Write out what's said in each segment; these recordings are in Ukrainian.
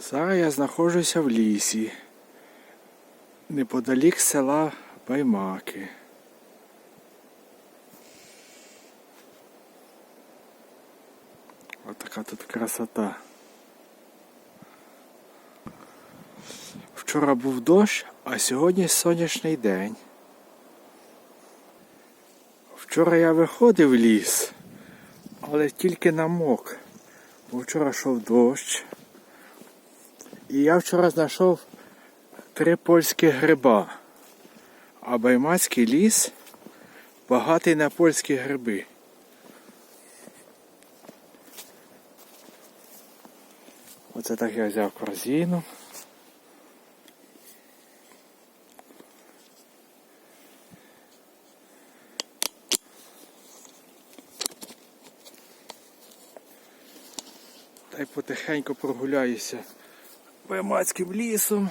Зараз я знаходжуся в лісі, неподалік села Баймаки. Ось така тут красота. Вчора був дощ, а сьогодні сонячний день. Вчора я виходив в ліс, але тільки намок. Бо вчора йшов дощ. І я вчора знайшов три польські гриба. А Баймацький ліс багатий на польські гриби. Оце так я взяв корзину. Та й потихеньку прогуляюся Баймацьким лісом.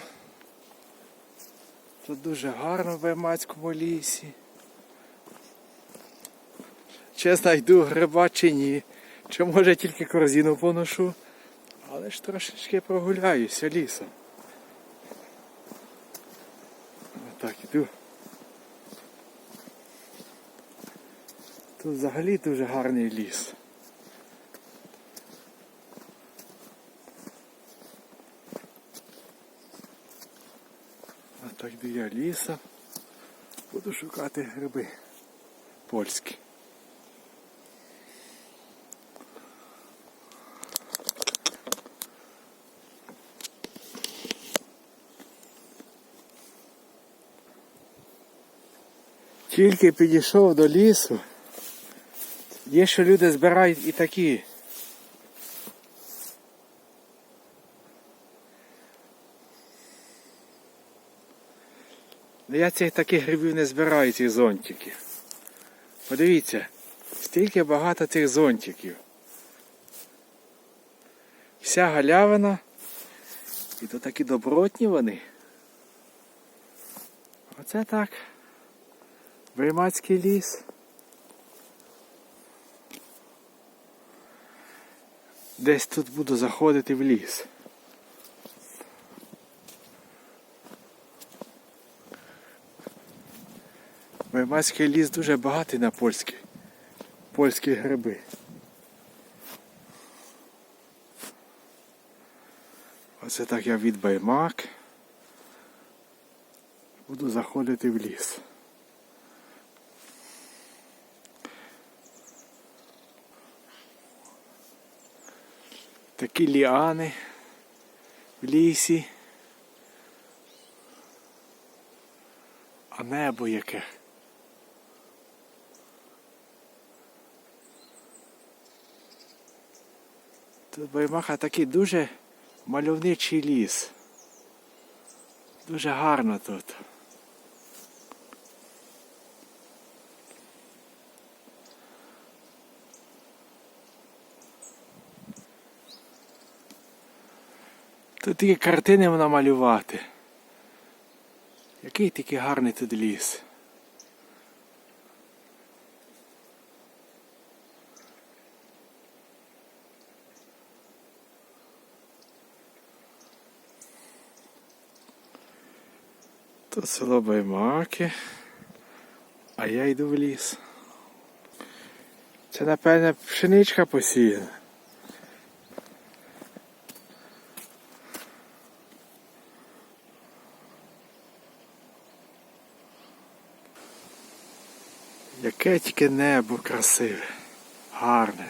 Тут дуже гарно в Баймацькому лісі. Чи знайду гриба чи ні. Чи може тільки корзину поношу. Але ж трошечки прогуляюся лісом. Отак іду. Тут взагалі дуже гарний ліс. Так йду я лісом. Буду шукати гриби польські. Тільки підійшов до лісу. Є, що люди збирають і такі. Я цих таких грибів не збираю, цих зонтиків. Подивіться, стільки багато цих зонтиків. Вся галявина. І то такі добротні вони. Оце так. Виймацький ліс. Десь тут буду заходити в ліс. Виймацький ліс дуже багатий на польські, польські гриби. Оце так я від Баймак. Буду заходити в ліс. Такі ліани в лісі. А небо яке. Тут Баймаха такий дуже мальовничий ліс. Дуже гарно тут. Тут такі картини намалювати. Який такий гарний тут ліс. Тут село Баймаки, а я йду в ліс. Це, напевне, пшеничка посіяна. Яке тільки небо красиве, гарне.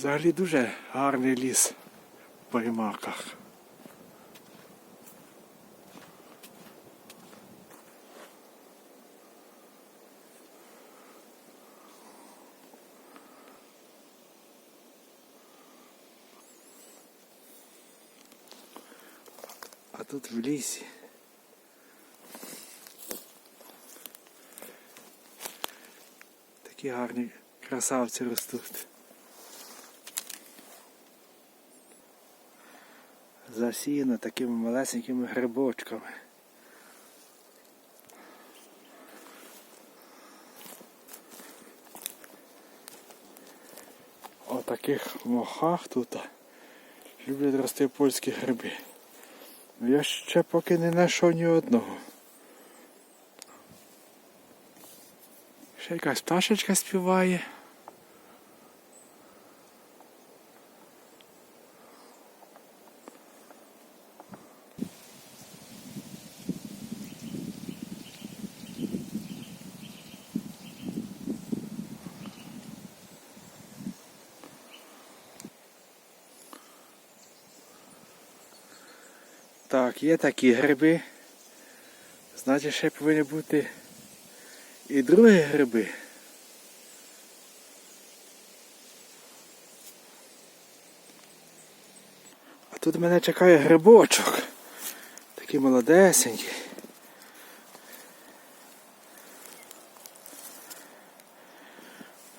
Взагалі дуже гарний ліс в Баймаках. А тут в лісі. Такі гарні красавці ростуть. Засіяно такими малесенькими грибочками. О таких мохах тут люблять рости польські гриби. Я ще поки не знайшов ні одного. Ще якась пташечка співає. Так, є такі гриби. Значить, ще повинні бути і другі гриби. А тут мене чекає грибочок. Такий молодесенький.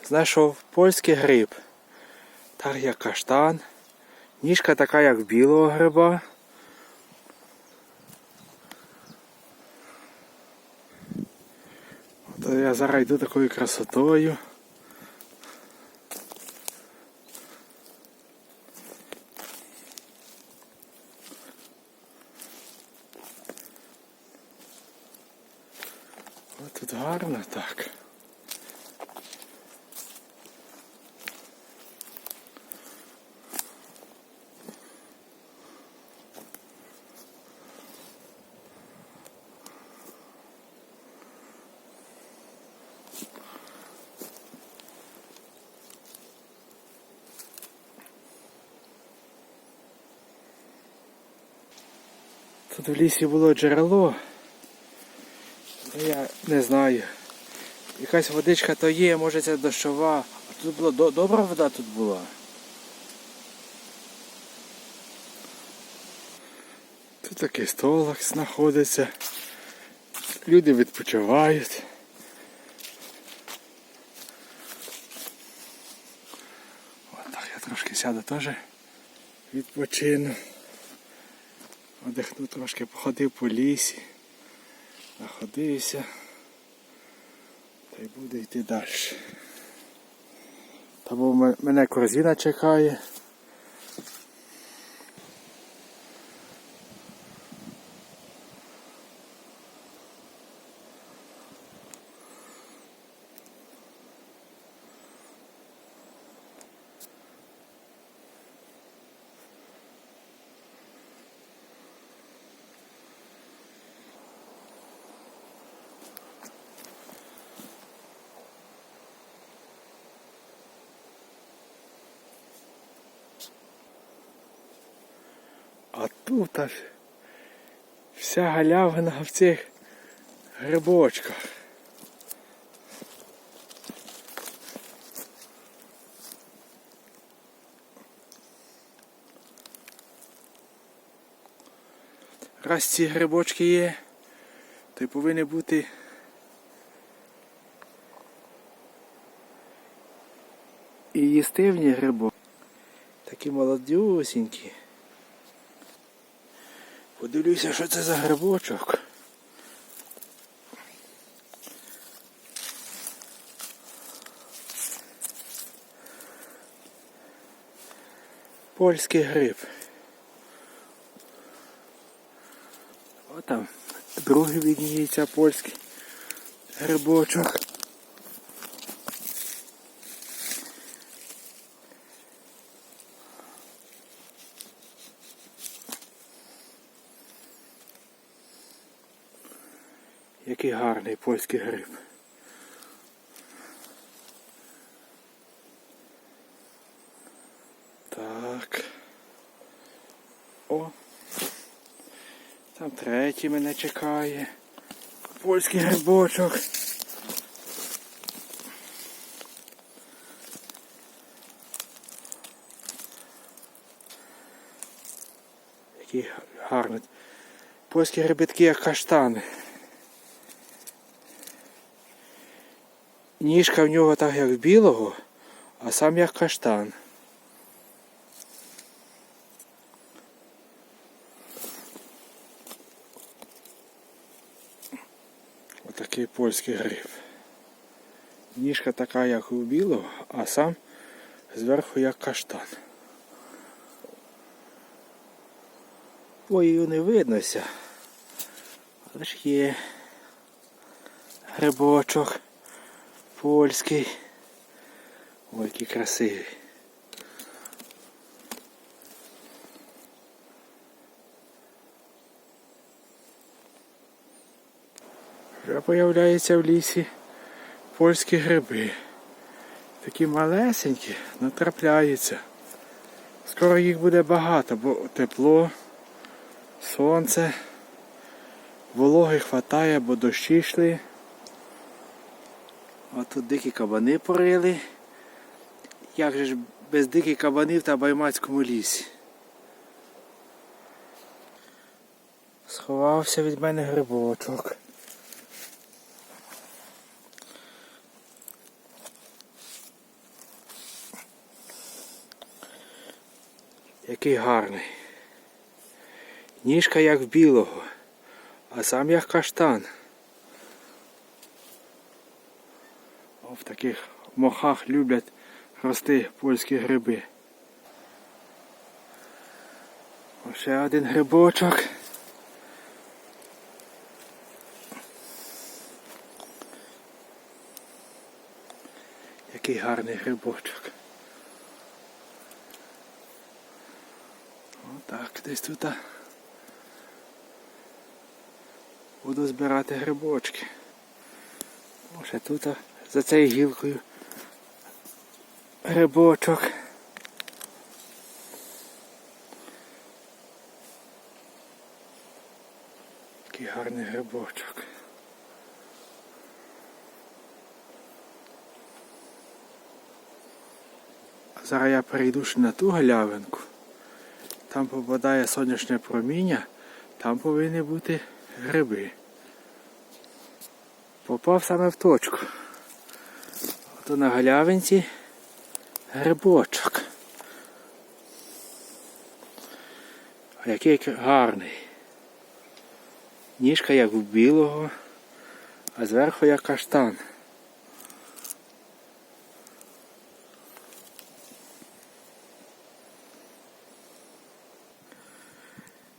Знайшов польський гриб. Так як каштан. Ніжка така, як білого гриба. То я зараз йду такою красотою. О, тут гарно так. Тут в лісі було джерело. Ну, Я не знаю. Якась водичка то є, може це дощова. А тут була до- добра вода тут була. Тут такий столик знаходиться. Люди відпочивають. Я трошки сяду теж відпочину. Одихну трошки, походив по лісі, находився та й буде йти далі. Тому бо мене корзина чекає. А тут аж вся галявина в цих грибочках. Раз ці грибочки є, то й повинні бути і їстивні грибочки. Такі молодюсінькі. Подивлюся, що це за грибочок. Польський гриб. О там другий відніється польський грибочок. Який гарний польський гриб. Так. О. Там третій мене чекає. Польський грибочок. Який гарний. Польські гриби такі, як каштани. ніжка в нього так як білого, а сам як каштан. Отакий польський гриб. Ніжка така, як у білого, а сам зверху як каштан. Ой, не виднося, але ж є грибочок польський. Ой, який красивий. Вже появляються в лісі польські гриби. Такі малесенькі, натрапляються. Скоро їх буде багато, бо тепло, сонце, вологи хватає, бо дощі йшли. А тут дикі кабани порили. Як же ж без диких кабанів та баймацькому лісі? Сховався від мене грибочок. Який гарний. Ніжка як в білого, а сам як каштан. В таких мохах люблять рости польські гриби. Ще один грибочок. Який гарний грибочок. Отак, десь тут буду збирати грибочки. О, ще тут за цією гілкою грибочок. Такий гарний грибочок. Зараз я перейду ще на ту галявинку. Там попадає сонячне проміння, там повинні бути гриби. Попав саме в точку. Ото на галявинці грибочок. А який гарний. Ніжка як у білого, а зверху як каштан.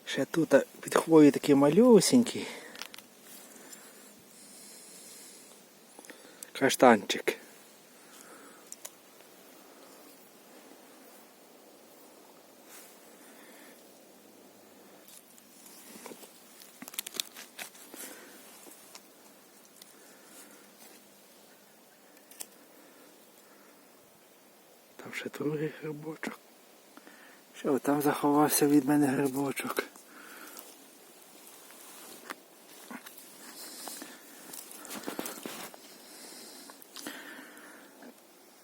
Ще тут під хвою такий малюсенький. Каштанчик. Там ще другий грибочок. Що там заховався від мене грибочок.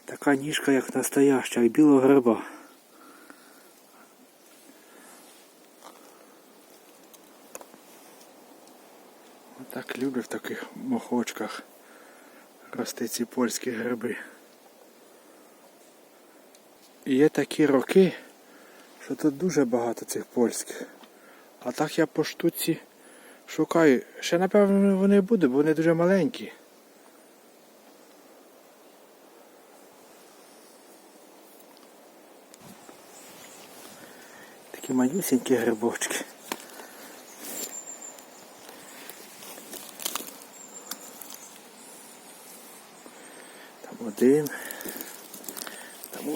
Така ніжка як настояща, і білого гриба. Так люблю в таких мохочках рости ці польські гриби. Є такі роки, що тут дуже багато цих польських. А так я по штуці шукаю. Ще напевно вони будуть, бо вони дуже маленькі. Такі малюсенькі грибочки. Там один.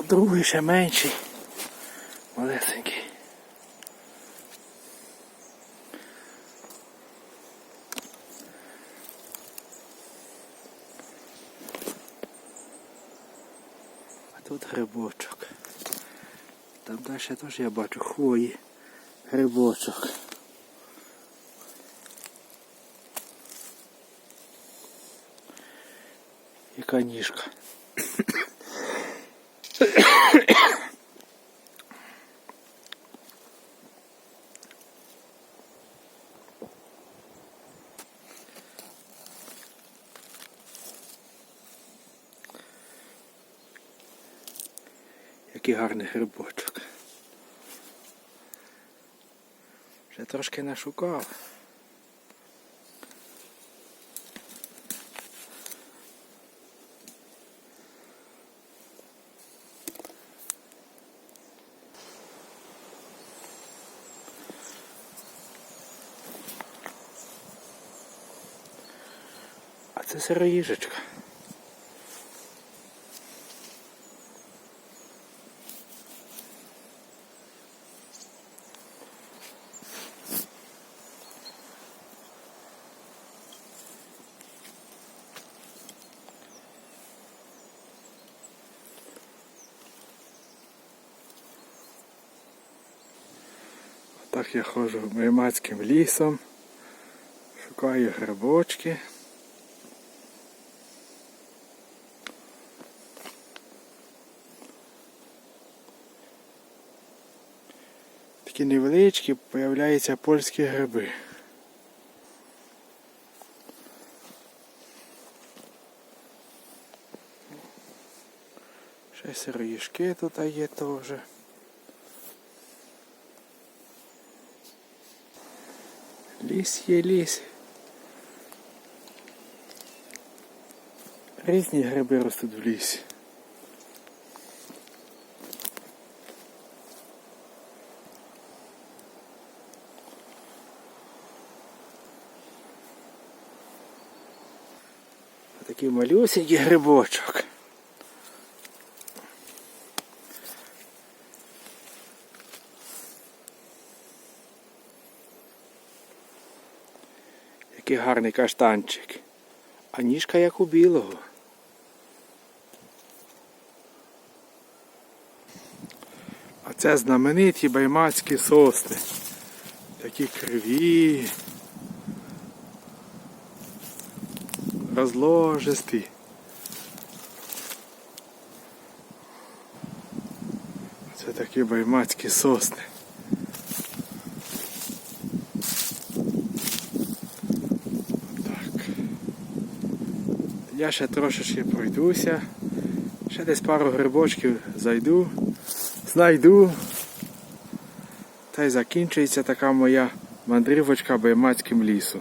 Другий ще менший. Малесенький. А тут грибочок. Там далі теж я бачу хвої. Грибочок. Яка ніжка. Який гарний грибочок. Вже трошки нашукав. Сироїжечка. Так я ходжу маймацьким лісом, шукаю грибочки. Такі невеличкі появляються польські гриби. Ще сироїшки тут є теж. Ліс є ліс. Різні гриби ростуть в лісі. Такий малюсенький грибочок. Який гарний каштанчик. А ніжка як у білого. А це знамениті баймацькі сосни. Такі криві. Розложисті. Це такі баймацькі сосни. Так. Я ще трошечки пройдуся. Ще десь пару грибочків зайду, знайду. Та й закінчується така моя мандрівочка баймацьким лісом.